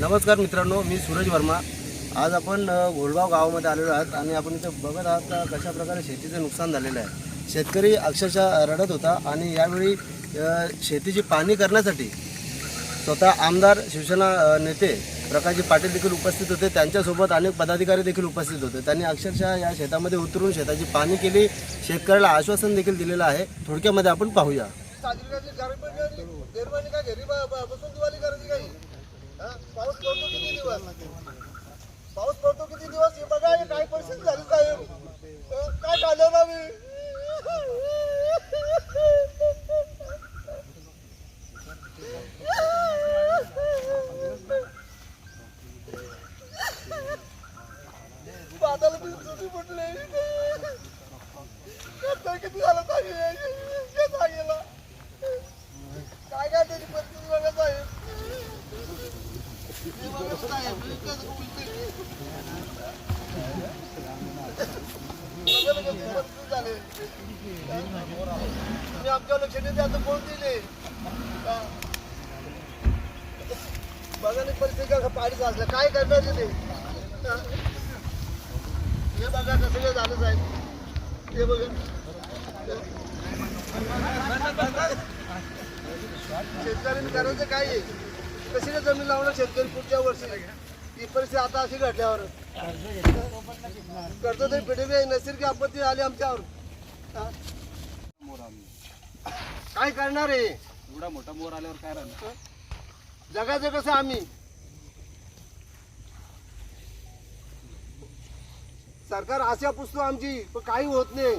नमस्कार मित्रांनो मी सूरज वर्मा. आज आपण अ, घोलगाव गावामध्ये आलेलो आहोत आणि आपण इथं बघत आहात का कशा प्रकारे शेतीचं नुकसान झालेलं आहे. शेतकरी अक्षरशः रडत होता आणि यावेळी शेतीची पाहणी करण्यासाठी स्वतः आमदार शिवसेना नेते प्रकाशजी पाटील देखील उपस्थित होते. त्यांच्यासोबत अनेक पदाधिकारी देखील उपस्थित होते. त्यांनी अक्षरशः या शेतामध्ये उतरून शेताची पाहणी केली. शेतकऱ्याला आश्वासन देखील दिलेलं आहे. थोडक्यामध्ये आपण पाहूया. पाऊस पडतो किती दिवस? पाऊस पडतो किती दिवस? हे बघा हे काय परिस्थिती झाली साहेब? काय झालं ना मी? बादाला बिल चुकी म्हटले खर्च किती झाला साहेब हे सांगेला काय काय त्याची परिस्थिती बघा साहेब हे बघा साहेब, इतकं उलटी. बघा ना कसं परिस्थिती झाली. तुम्ही आमच्या लक्ष देते आता कोण दिले हा. बघा ना परिस्थिती का पाणी साचलं काय करणार ते हे बघा कसं काय झालं साहेब हे बघा शेतकऱ्यांनी करायचं काय आहे कशी काय जमीन लावणार शेतकरी पुढच्या वर्षी? ही परिस्थिती आता अशी घडल्यावर. कर्ज तरी पिढी आहे नैसर्गिक आपत्ती आली आमच्यावर? काय करणार आहे? एवढा मोठा मोर आल्यावर काय राहणार? जगाचं कसं आम्ही? सरकार आशा पुसतो आमची पण काही होत नाही.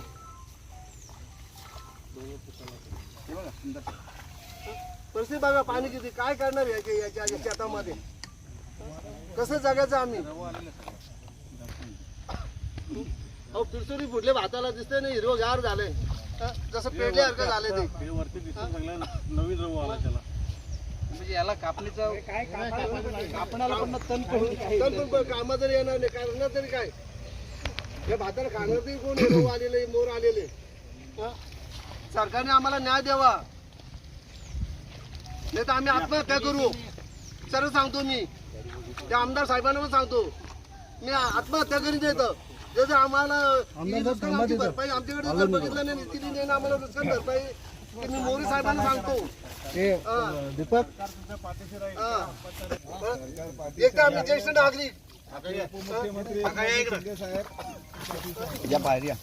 परिस्थिती बघा पाणी किती? काय करणार याच्या याच्या शेतामध्ये? कसं जगायचं आम्ही? अहो पिरसोरी फुटले भाताला दिसतंय ना हिरवगार झालंय. हा? जसं पेटल्यासारखं झालंय ते. नवीन रव आला त्याला. म्हणजे याला कापणीचा कापणाला पण तण पण बघ, कामात जरी येणार नाही करणार तरी काय? हे भाताला खाणार तरी कोण? गहू आलेले मोर आलेले? सरकारने आम्हाला न्याय द्यावा. नाही तर आम्ही आत्महत्या करू. सरळ सांगतो मी. त्या आमदार साहेबांना पण सांगतो. मी आत्महत्या करीत येतं जसं आम्हाला ही नुकसान आमची भरपाई आमच्याकडे जर बघितलं नाही दिली नाही ना आम्हाला नुकसान भरपाई. ते मी मोरे साहेबांना सांगतो. हा. दीपक. हा. एक तर आम्ही ज्येष्ठ नागरिक. या बाहेर या.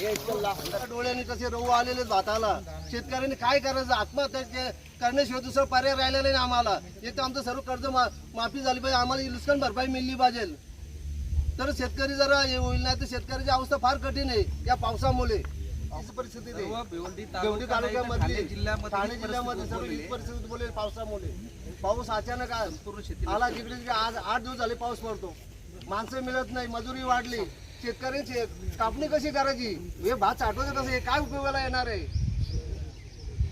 डोळ्याने कसे रहू आलेले भाताला. शेतकऱ्यांनी काय करायचं? आत्महत्या करण्याशिवाय दुसरा पर्याय राहिलेला नाही आम्हाला. एक तर आमचं सर्व कर्ज माफी झाली पाहिजे. आम्हाला ही नुकसान भरपाई मिळली पाहिजे. तर शेतकरी जरा हे होईल नाही तर शेतकऱ्याची अवस्था फार कठीण आहे या पावसामुळे. परिस्थिती. भिवंडी तालुक्यामध्ये ठाणे जिल्ह्यामध्ये सर्व हीच परिस्थिती बोलेल पावसामुळे. पाऊस अचानक आला जिकडे तिकडे आज आठ दिवस झाले पाऊस पडतो. माणसं मिळत नाही मजुरी वाढली. शेतकऱ्यांची कापणी कशी करायची? हे भात कसं? हे काय उपयोगाला येणार आहे?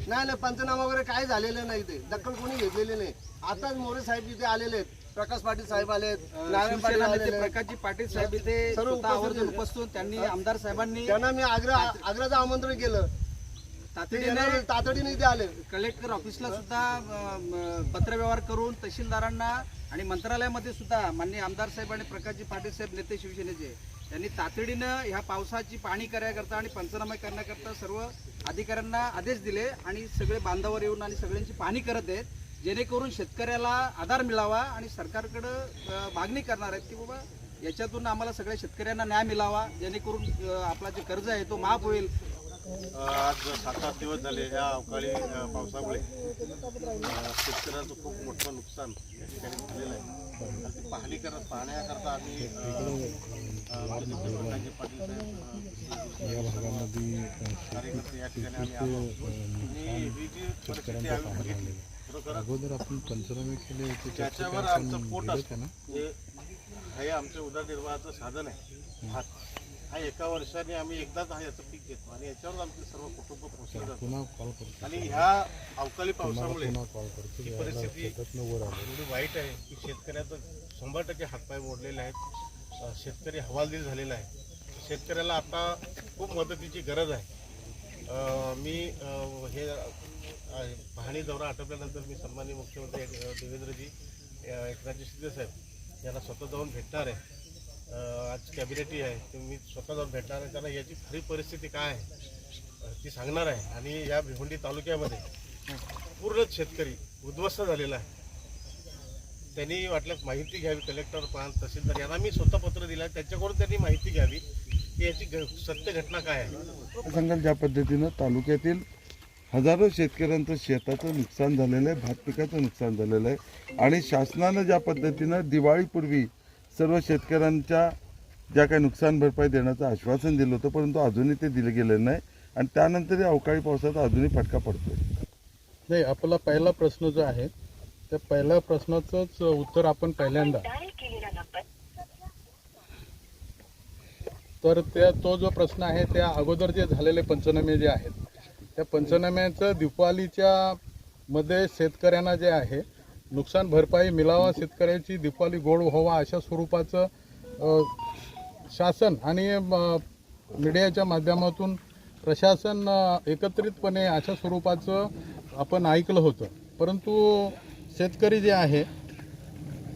नाही नाही पंचनामा वगैरे काय झालेलं नाही ते. दखल कोणी घेतलेली नाही. आताच मोरे साहेब इथे आलेले आहेत. प्रकाश पाटील साहेब आलेत नारायण पाटील आलेले आहेत. प्रकाशजी पाटील साहेब इथे सर्व स्वतः उपस्थित आवर्जून. उपस्थित त्यांनी आमदार साहेबांनी त्यांना मी आग्रा आग्राचं आमंत्रण केलं. ते तातडीने येणार तातडीने इथे आले. कलेक्टर ऑफिसला सुद्धा अं, पत्रव्यवहार करून तहसीलदारांना आणि मंत्रालयामध्ये सुद्धा माननीय आमदार साहेब आणि प्रकाशजी पाटील साहेब नेते शिवसेनेचे त्यांनी तातडीनं ह्या पावसाची पाणी करण्याकरता आणि पंचनामा करण्याकरता सर्व अधिकाऱ्यांना आदेश दिले आणि सगळे बांधावर येऊन आणि सगळ्यांची पाहणी करत आहेत जेणेकरून शेतकऱ्याला आधार मिळावा आणि सरकारकडं मागणी करणार आहेत की बाबा याच्यातून आम्हाला सगळ्या शेतकऱ्यांना न्याय मिळावा जेणेकरून आपला जे कर्ज आहे तो माफ होईल. आज सात आठ दिवस झाले या अवकाळी पावसामुळे. शेतकऱ्यांचं खूप मोठं नुकसान या ठिकाणी झालेलं आहे. पाहणी करत पाहण्याकरता आम्ही पाटील साहेब कार्यकर्ते या ठिकाणी आम्ही आलो ही जी परिस्थिती आम्ही बघितली. खरोखर आपण पंचनामे केले त्याच्यावर आमचं पोट असतं. हे आमचं उदरनिर्वाहाचं साधन आहे. हा एका वर्षाने आम्ही एकदाच हा याचं पीक घेतो आणि याच्यावर आमचे सर्व कुटुंब पोहोचले जातात. पुन्हा कॉल करतो आणि ह्या अवकाळी पावसामुळे ही परिस्थिती एवढी वाईट आहे की शेतकऱ्याचं शंभर टक्के हातपाय मोडलेले आहेत. शेतकरी हवालदिल झालेला आहे. शेतकऱ्याला आता खूप मदतीची गरज आहे. मी हे पाहणी दौरा आटोपल्यानंतर मी सन्माननीय मुख्यमंत्री देवेंद्रजी एकनाथजी शिंदे साहेब यांना स्वतः जाऊन भेटणार आहे. आज कॅबिनेटही आहे. ते मी स्वतः जाऊन भेटणार आहे. त्यांना याची खरी परिस्थिती काय आहे? ती सांगणार आहे. आणि या भिवंडी तालुक्यामध्ये पूर्ण शेतकरी उद्ध्वस्त झालेला आहे. त्यांनी वाटल्यास माहिती घ्यावी कलेक्टर प्रांत तहसीलदार यांना मी स्वतः पत्र दिलं त्यांच्याकडून त्यांनी माहिती घ्यावी की याची घ- सत्य घटना काय आहे. सांगाल ज्या पद्धतीनं तालुक्यातील हजारो शेतकऱ्यांचं शेताचं नुकसान झालेलं आहे भात पिकाचं नुकसान झालेलं आहे. आणि शासनानं ज्या पद्धतीनं दिवाळीपूर्वी सर्व शेतकऱ्यांच्या ज्या काही नुकसान भरपाई देण्याचं आश्वासन दिलं होतं परंतु अजूनही ते दिलं गेलं नाही. आणि त्यानंतर अवकाळी पावसाचा अजूनही फटका पडतो नाही आपला पहिला प्रश्न जो आहे त्या पहिल्या प्रश्नाचंच उत्तर आपण पहिल्यांदा. तर त्या तो जो प्रश्न आहे त्या अगोदर जे झालेले पंचनामे जे आहेत त्या पंचनाम्याचं दिपावलीच्या मध्ये शेतकऱ्यांना जे आहे नुकसान भरपाई मिळावा शेतकऱ्याची दिपाली गोड व्हावा अशा स्वरूपाचं शासन आणि मीडियाच्या माध्यमातून प्रशासन एकत्रितपणे अशा स्वरूपाचं आपण ऐकलं होतं. परंतु शेतकरी जे आहे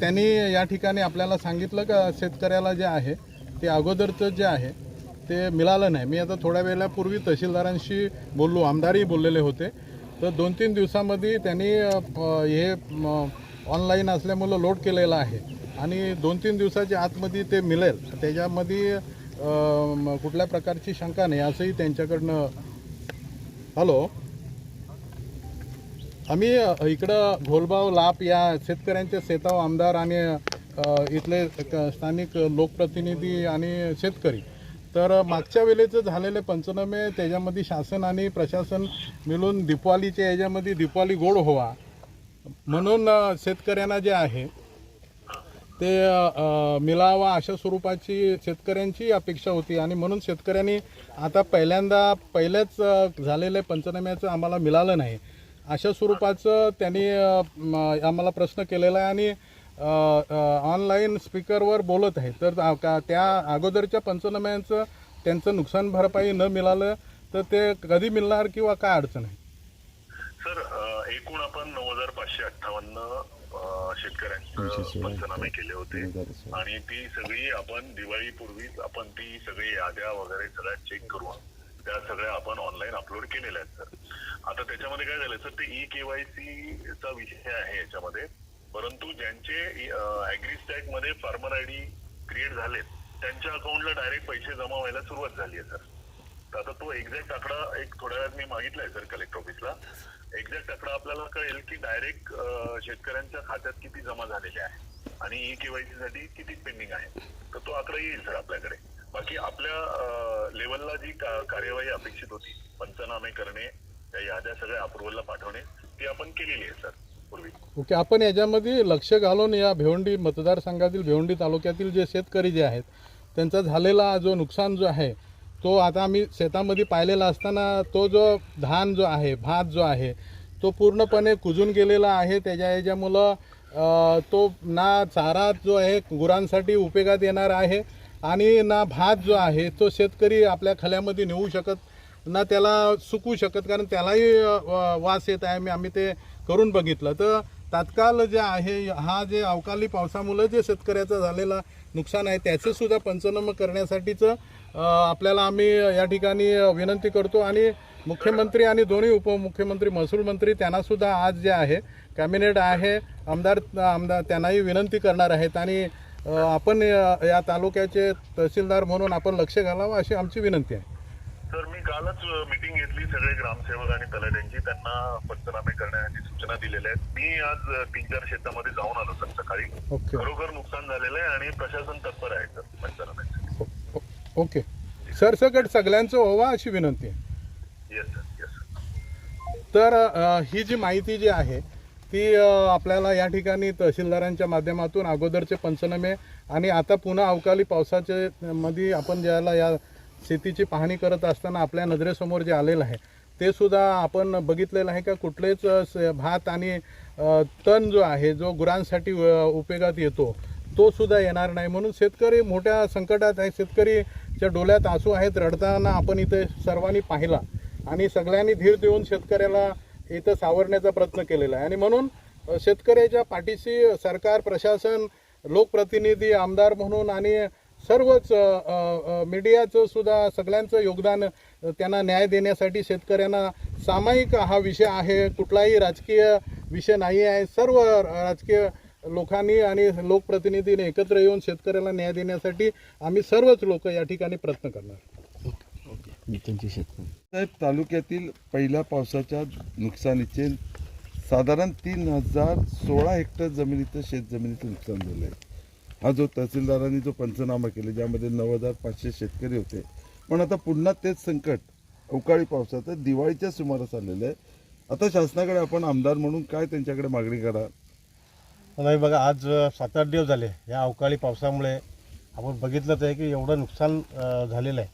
त्यांनी या ठिकाणी आपल्याला सांगितलं का शेतकऱ्याला जे आहे ते अगोदरचं जे आहे ते मिळालं नाही. मी आता थोड्या वेळापूर्वी तहसीलदारांशी बोललो आमदारही बोललेले होते. तर दोन तीन दिवसामध्ये त्यांनी हे ऑनलाईन असल्यामुळं लोड केलेलं आहे. आणि दोन तीन दिवसाच्या आतमध्ये ते मिळेल. त्याच्यामध्ये कुठल्या प्रकारची शंका नाही असंही त्यांच्याकडनं हॅलो? आम्ही इकडं घोलबाव लाप या शेतकऱ्यांचे शेताव आमदार आणि इथले क- स्थानिक लोकप्रतिनिधी आणि शेतकरी तर मागच्या वेळेचं झालेले पंचनामे त्याच्यामध्ये शासन आणि प्रशासन मिळून दीपावलीच्या याच्यामध्ये दीपावली गोड व्हावा म्हणून शेतकऱ्यांना जे आहे ते मिळावा अशा स्वरूपाची शेतकऱ्यांची अपेक्षा होती. आणि म्हणून शेतकऱ्यांनी आता पहिल्यांदा पहिल्याच झालेल्या पंचनाम्याचं आम्हाला मिळालं नाही. अशा स्वरूपाचं त्यांनी आम्हाला प्रश्न केलेला आहे आणि ऑनलाईन स्पीकरवर बोलत आहे. तर का- त्या अगोदरच्या पंचनाम्यांचं त्यांचं नुकसान भरपाई न मिळालं तर ते कधी मिळणार किंवा काय अडचण आहे? सर एकूण आपण नऊ हजार पाचशे अठ्ठावन्न शेतकऱ्यांचे पंचनामे केले होते. आणि ती सगळी आपण दिवाळीपूर्वीच आपण ती सगळी याद्या वगैरे सगळ्या चेक करून त्या सगळ्या आपण ऑनलाईन अपलोड केलेल्या आहेत सर. आता त्याच्यामध्ये काय झालं सर ते ई केवायसी चा विषय आहे याच्यामध्ये. परंतु ज्यांचे अॅग्रीस्टॅकमध्ये फार्मर आय डी क्रिएट झालेत त्यांच्या अकाउंटला डायरेक्ट पैसे जमा व्हायला सुरुवात झाली आहे सर तर आता तो एक्झॅक्ट आकडा एक थोड्या वेळात मी मागितलाय सर कलेक्टर ऑफिसला एक्झॅक्ट आकडा आपल्याला कळेल की डायरेक्ट शेतकऱ्यांच्या खात्यात किती जमा झालेले आहे आणि ई केवायसी साठी किती पेंडिंग आहे. तर तो आकडा येईल सर आपल्याकडे. बाकी आपल्या लेवलला जी कार्यवाही अपेक्षित होती पंचनामे करणे त्या याद्या सगळ्या अप्रुव्हलला पाठवणे ती आपण केलेली आहे सर पूर्वी ओके आपण याच्यामध्ये लक्ष घालून या भिवंडी मतदारसंघातील भिवंडी तालुक्यातील जे शेतकरी जे आहेत त्यांचा झालेला जो नुकसान जो आहे तो आता आम्ही शेतामध्ये पाहिलेला असताना तो जो धान जो आहे भात जो आहे तो पूर्णपणे कुजून गेलेला आहे. त्याच्या याच्यामुळं तो ना चारा जो आहे गुरांसाठी उपयोगात येणार आहे आणि ना भात जो आहे तो शेतकरी आपल्या खल्यामध्ये नेऊ शकत ना त्याला सुकू शकत कारण त्यालाही वास येत आहे. मी आम्ही ते करून बघितलं. तर तात्काळ जे आहे हा जे अवकाळी पावसामुळं जे शेतकऱ्याचं झालेलं नुकसान आहे त्याचे सुद्धा पंचनामा करण्यासाठीचं आपल्याला आम्ही या ठिकाणी विनंती करतो. आणि मुख्यमंत्री आणि दोन्ही उपमुख्यमंत्री महसूल मंत्री त्यांनासुद्धा आज जे आहे कॅबिनेट आहे आमदार आमदार त्यांनाही विनंती करणार आहेत. आणि आपण या तालुक्याचे तहसीलदार म्हणून आपण लक्ष घालावं अशी आमची विनंती आहे. सर मी कालच मीटिंग घेतली सगळे ग्रामसेवक आणि तलाट्यांची त्यांना पंचनामे करण्याची सूचना दिलेल्या आहेत. मी आज तीन चार शेतामध्ये जाऊन आलो सर सकाळी. ओके. खरोखर नुकसान झालेलं आहे आणि प्रशासन तत्पर आहे सर पंचनाम्यासाठी ओके. सरसकट सगळ्यांचं व्हावं अशी विनंती आहे. येस सर येस सर तर ही जी माहिती जी आहे ती आपल्याला या ठिकाणी तहसीलदारांच्या माध्यमातून अगोदरचे पंचनामे आणि आता पुन्हा अवकाळी पावसाचे मध्ये आपण ज्याला या शेतीची पाहणी करत असताना आपल्या नजरेसमोर जे आलेलं आहे ते सुद्धा आपण बघितलेलं आहे का? कुठलेच भात आणि तण जो आहे जो गुरांसाठी उपयोगात येतो तो सुद्धा येणार नाही. म्हणून शेतकरी मोठ्या संकटात आहे. शेतकरीच्या डोळ्यात आसू आहेत. रडताना आपण इथे सर्वांनी पाहिला आणि सगळ्यांनी धीर देऊन शेतकऱ्याला इथं सावरण्याचा प्रयत्न केलेला आहे. आणि म्हणून शेतकऱ्याच्या पाठीशी सरकार प्रशासन लोकप्रतिनिधी आमदार म्हणून आणि सर्वच मीडियाचं सुद्धा सगळ्यांचं योगदान त्यांना न्याय देण्यासाठी शेतकऱ्यांना सामायिक हा विषय आहे. कुठलाही राजकीय विषय नाही आहे. सर्व राजकीय लोकांनी आणि लोकप्रतिनिधीने एकत्र येऊन शेतकऱ्याला न्याय देण्यासाठी आम्ही सर्वच लोक या ठिकाणी प्रयत्न करणार साहेब तालुक्यातील पहिल्या पावसाच्या नुकसानीचे साधारण तीन हजार सोळा हेक्टर जमिनीचं शेत जमिनीचं नुकसान झालं आहे हा जो तहसीलदारांनी जो पंचनामा केला ज्यामध्ये नऊ हजार पाचशे शेतकरी होते. पण आता पुन्हा तेच संकट अवकाळी पावसाचं दिवाळीच्या सुमारास आलेलं आहे. आता शासनाकडे आपण आमदार म्हणून काय त्यांच्याकडे मागणी करा? नाही बघा आज सात आठ दिवस झाले या अवकाळी पावसामुळे. आपण बघितलंच आहे की एवढं नुकसान झालेलं आहे.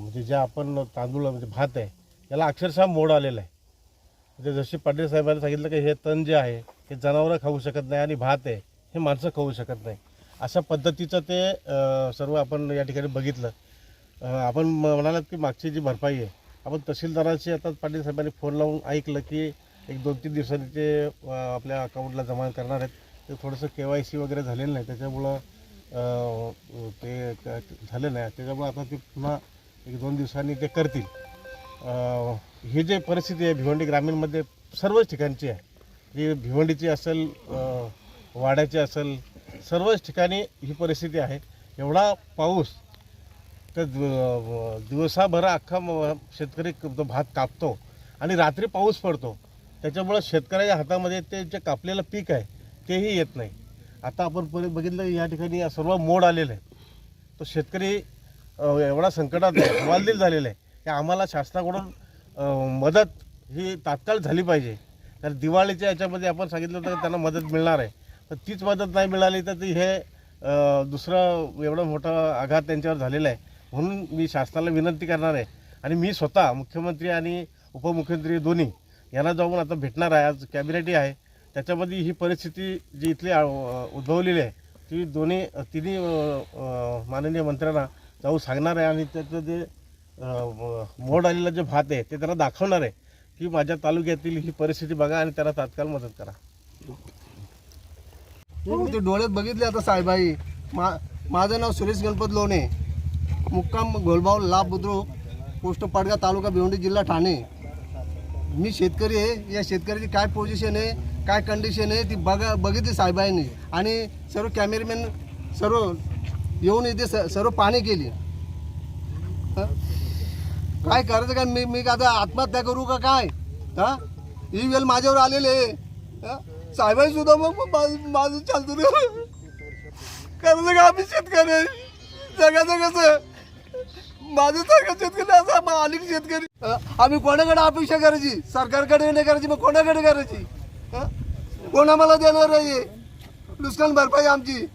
म्हणजे जे आपण तांदूळ म्हणजे भात आहे याला अक्षरशः मोड आलेलं आहे. म्हणजे जसे पाटील साहेबांनी सांगितलं की हे तण जे आहे हे जनावरं खाऊ शकत नाही आणि भात आहे. हे माणसं खाऊ शकत नाही. अशा पद्धतीचं ते सर्व आपण या ठिकाणी बघितलं. आपण म- म्हणालात की मागची जी भरपाई आहे आपण तहसीलदाराशी आता पाटील साहेबांनी फोन लावून ऐकलं की एक दोन तीन दिवसांनी ते आपल्या अकाउंटला जमा करणार आहेत. ते थोडंसं के वाय सी वगैरे झालेलं नाही. त्याच्यामुळं ते झालं नाही. त्याच्यामुळं आता ते पुन्हा एक दोन दिवसांनी ते करतील. ही जे परिस्थिती आहे भिवंडी ग्रामीणमध्ये सर्वच ठिकाणची आहे. जी भिवंडीची असेल वाड्याचे असेल सर्वच ठिकाणी ही परिस्थिती आहे. एवढा पाऊस तर दिवसाभर अख्खा शेतकरी तो भात कापतो आणि रात्री पाऊस पडतो. त्याच्यामुळं शेतकऱ्याच्या हातामध्ये ते जे कापलेलं पीक आहे तेही येत नाही. आता आपण परत बघितलं या ठिकाणी सर्व मोड आलेलं आहे तो शेतकरी एवढा संकटात हवालदिल झालेला आहे. की आम्हाला शासनाकडून मदत ही तात्काळ झाली पाहिजे. तर दिवाळीच्या याच्यामध्ये आपण सांगितलं तर त्यांना मदत मिळणार आहे. तर तीच मदत नाही मिळाली तर ती हे दुसरं एवढं मोठं आघात त्यांच्यावर झालेला आहे. म्हणून मी शासनाला विनंती करणार आहे. आणि मी स्वतः मुख्यमंत्री आणि उपमुख्यमंत्री दोन्ही यांना जाऊन आता भेटणार आहे. आज कॅबिनेटही आहे. त्याच्यामध्ये ही परिस्थिती जी इथली उद्भवलेली आहे ती दोन्ही तिन्ही माननीय मंत्र्यांना जाऊन सांगणार आहे. आणि त्याचं जे मोड आलेला जे भात आहे ते त्यांना दाखवणार आहे की माझ्या तालुक्यातील ही परिस्थिती बघा आणि त्यांना तात्काळ मदत करा. हो, ते डोळ्यात बघितले आता साहेबाई. मा माझं नाव सुरेश गणपत लोणे. मुक्काम घोलबाव लाभ बुद्रुक पोस्ट पाडगा तालुका भिवंडी जिल्हा ठाणे. मी शेतकरी आहे. या शेतकऱ्याची काय पोझिशन आहे काय कंडिशन आहे ती बघा बघितली साहेबांनी आणि सर्व कॅमेरामॅन सर्व येऊन इथे स- सर्व पाणी केली. काय करायचं काय? मी मी का आता आत्महत्या करू का काय? हा? ही वेळ माझ्यावर आलेले आहे. हं? सुद्धा मग मग माझं माझं चालतं रे का आम्ही शेतकरी जगाचं कसं माझं सगळं शेतकरी असं मग अनेक शेतकरी. आम्ही कोणाकडे अपेक्षा करायची? सरकारकडे नाही करायची मग कोणाकडे करायची? कोण आम्हाला देणार आहे? नुकसान भरपाई आमची.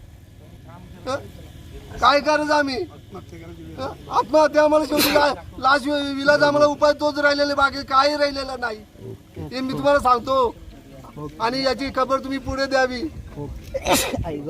काय करायचं आम्ही? आत्महत्या आम्हाला शेवटी काय? लास्ट विलाज आम्हाला उपाय तोच राहिलेला बाकी काही राहिलेला नाही. हे मी तुम्हाला सांगतो. आणि याची खबर तुम्ही पुढे द्यावी. आई